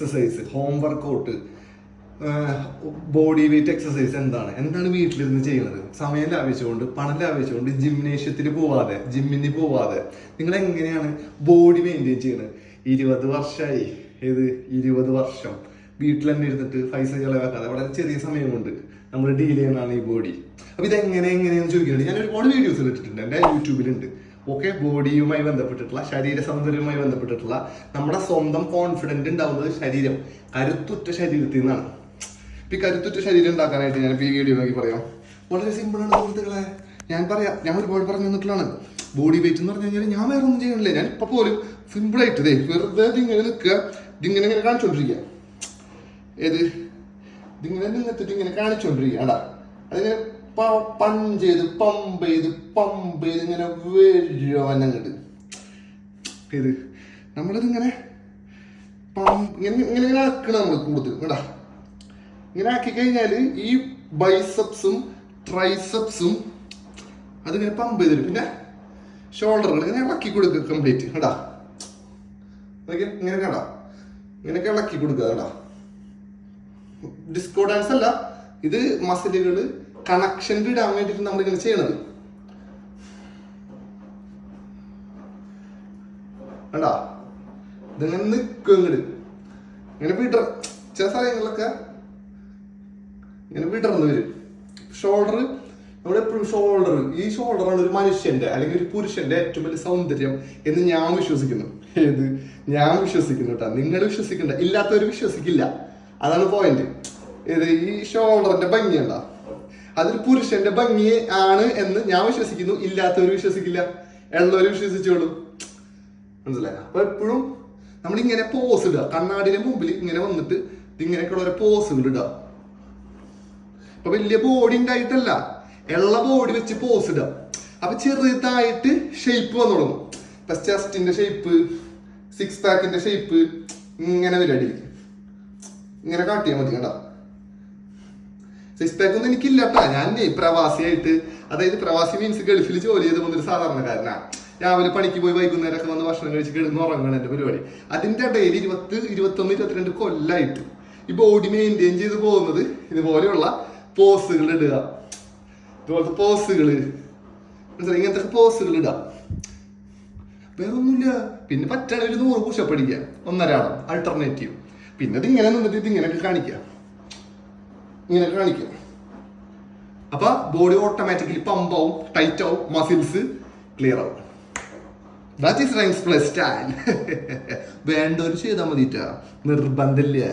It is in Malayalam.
Exercise home workout body weight exercise എന്താണ്? എന്താണ് വീട്ടിലിരുന്ന് ചെയ്യുന്നത്? സമയം ലാഭിച്ചുകൊണ്ട് പണം ലാഭിച്ചുകൊണ്ട് ജിംനേഷ്യത്തിൽ പോവാതെ ജിമ്മിന് പോവാതെ നിങ്ങൾ എങ്ങനെയാണ് ബോഡി മെയിന്റെയിൻ ചെയ്യുന്നത്? ഇരുപത് വർഷമായി ഏത്? ഇരുപത് വർഷം. വീട്ടിൽ തന്നെ ഇരുന്നിട്ട് പൈസ ചെലവാക്കാതെ വളരെ ചെറിയ സമയമുണ്ട്. നമ്മൾ ഡീൽ ചെയ്യുന്നതാണ് ഈ ബോഡി അപ്പോൾ ഇത് എങ്ങനെ എങ്ങനെയെന്ന് ചോദിക്കുന്നുണ്ട്. ഞാൻ ഒരുപാട് വീഡിയോസ് ഇട്ടിട്ടുണ്ട്. എന്റെ യൂട്യൂബിലുണ്ട് ഓക്കെ ബോഡിയുമായി ബന്ധപ്പെട്ടിട്ടുള്ള ശരീര സൗന്ദര്യവുമായി ബന്ധപ്പെട്ടിട്ടുള്ള നമ്മുടെ സ്വന്തം കോൺഫിഡന്റ് ഉണ്ടാവുന്നത് ശരീരം കരുത്തുറ്റ ശരീരത്തിൽ നിന്നാണ് ഇപ്പം ഈ കരുത്തുറ്റ ശരീരം ഉണ്ടാക്കാനായിട്ട് ഞാൻ ഈ വീഡിയോ നോക്കി പറയാം. വളരെ സിമ്പിളാണ് സുഹൃത്തുക്കളെ. ഞാൻ പറയാം ഞാൻ ഒരുപാട് പറഞ്ഞു തന്നിട്ടുള്ളതാണ്. ബോഡി വെയിറ്റ് എന്ന് പറഞ്ഞു കഴിഞ്ഞാൽ ഞാൻ വേറെ ഒന്നും ചെയ്യണില്ല. ഞാൻ ഇപ്പോൾ പോലും സിമ്പിൾ ആയിട്ട് ദേ വെറുതെ ഇങ്ങനെ നിൽക്കുക ഇതിങ്ങനെ ഇങ്ങനെ കാണിച്ചോണ്ടിരിക്കുക. ഏത്? ഇതിങ്ങനെ നിന്നിട്ട് ഇങ്ങനെ കാണിച്ചോണ്ടിരിക്കുക. അടാ അതിങ്ങനെ പഞ്ച് ചെയ്ത് പമ്പ് ചെയ്ത് പമ്പ് ചെയ്ത് ഇങ്ങനെ വരുവനങ്ങട്ട് ഇത് നമ്മളിതിങ്ങനെ പമ്പ് ഇങ്ങനെ ഇങ്ങനെ ഇങ്ങനെ ആക്കണം നമ്മൾ കൂടുതൽ കേട്ടാ ഇങ്ങനെ ആക്കി കഴിഞ്ഞാൽ ഈ ബൈസപ്സും ട്രൈസപ്സും അതിങ്ങനെ പമ്പ് ചെയ്തിട്ട് പിന്നെ ഷോൾഡറുകൾ ഇങ്ങനെ ഇളക്കി കൊടുക്കുക കംപ്ലീറ്റ്. കേട്ടാ ഇങ്ങനെ കേടാ ഇങ്ങനെയൊക്കെ ഇളക്കി കൊടുക്കുക കേട്ടാ ഡിസ്കോ ഡാൻസ് അല്ല ഇത് മസിലുകൾ കണക്ഷൻ ഇടാൻ വേണ്ടിയിട്ട് നമ്മൾ ഇങ്ങനെ ചെയ്യണത്. കണ്ടാ? ഇതിങ്ങനെ നിൽക്കും ഇങ്ങോട്ട് ഇങ്ങനെ വിടർ ചില സ്ഥലങ്ങളിലൊക്കെ ഇങ്ങനെ വിടർന്ന് വരും. ഷോൾഡർ നമ്മുടെ എപ്പോഴും ഷോൾഡർ ഈ ഷോൾഡറാണ് ഒരു മനുഷ്യന്റെ അല്ലെങ്കിൽ ഒരു പുരുഷന്റെ ഏറ്റവും വലിയ സൗന്ദര്യം എന്ന് ഞാൻ വിശ്വസിക്കുന്നു. ഏത്? ഞാൻ വിശ്വസിക്കുന്നു കേട്ടോ. നിങ്ങൾ വിശ്വസിക്കണ്ട. ഇല്ലാത്തവർ വിശ്വസിക്കില്ല. അതാണ് പോയിന്റ് ഇത് ഈ ഷോൾഡറിന്റെ ഭംഗിയണ്ട? അതൊരു പുരുഷന്റെ ഭംഗി ആണ് എന്ന് ഞാൻ വിശ്വസിക്കുന്നു. ഇല്ലാത്തവർ വിശ്വസിക്കില്ല. ഉള്ളവർ വിശ്വസിച്ചോളൂ. മനസ്സിലായ? അപ്പൊ എപ്പോഴും നമ്മൾ ഇങ്ങനെ പോസ് ഇടുക. കണ്ണാടിന്റെ മുമ്പിൽ ഇങ്ങനെ വന്നിട്ട് ഇങ്ങനെയൊക്കെയുള്ള ഓരോ പോസുകൾ ഇടുക. ഇപ്പൊ വലിയ ബോഡി ഉണ്ടായിട്ടല്ല. ഉള്ള ബോഡി വെച്ച് പോസ് ഇടുക. അപ്പൊ ചെറുതായിട്ട് ഷേപ്പ് വന്നു തുടങ്ങും. ഇപ്പൊ ചെസ്റ്റിന്റെ ഷേപ്പ് സിക്സ് പാക്കിന്റെ ഷേപ്പ് ഇങ്ങനെ വരടി ഇങ്ങനെ കാട്ടിയാൽ മതി കണ്ട സിക്സ് പാക്ക് ഒന്നും എനിക്കില്ല കേട്ടാ ഞാൻ പ്രവാസിയായിട്ട് അതായത് പ്രവാസി മീൻസ് ഗൾഫിൽ ജോലി ചെയ്ത് വന്നൊരു സാധാരണക്കാരനാ രാവിലെ പണിക്ക് പോയി വൈകുന്നേരമൊക്കെ വന്ന് ഭക്ഷണം കഴിച്ച് കിടന്ന് ഉറങ്ങണം എന്റെ പരിപാടി. അതിന്റെ ഇടയിൽ ഇരുപത്തി ഇരുപത്തൊന്ന് ഇരുപത്തിരണ്ട് കൊല്ലായിട്ട് ഈ ബോഡി മെയിന്റെയിൻ ചെയ്ത് പോകുന്നത് ഇതുപോലെയുള്ള പോസുകൾ ഇടുക. ഇതുപോലത്തെ പോസുകൾ ഇങ്ങനത്തെ പോസുകൾ ഇടുക. വേറെ ഒന്നുമില്ല പിന്നെ പറ്റുകയാണെങ്കിൽ ഒരു നൂറ് പുഷപ്പ് അടിക്കുക. ഒന്നരാടം അൾട്ടർനേറ്റീവ് പിന്നെ ഇതിങ്ങനെ നിന്നിട്ട് ഇത് ഇങ്ങനെയൊക്കെ കാണിക്കുക. ഇങ്ങനെ കാണിക്കും. അപ്പൊ ബോഡി ഓട്ടോമാറ്റിക്കലി പമ്പ് ആവും ടൈറ്റ് ആവും മസിൽസ് ക്ലിയർ ആവും. That is rains plus stand വേണ്ടവർ ചെയ്താൽ മതിട്ടാ. നിർബന്ധമില്ല.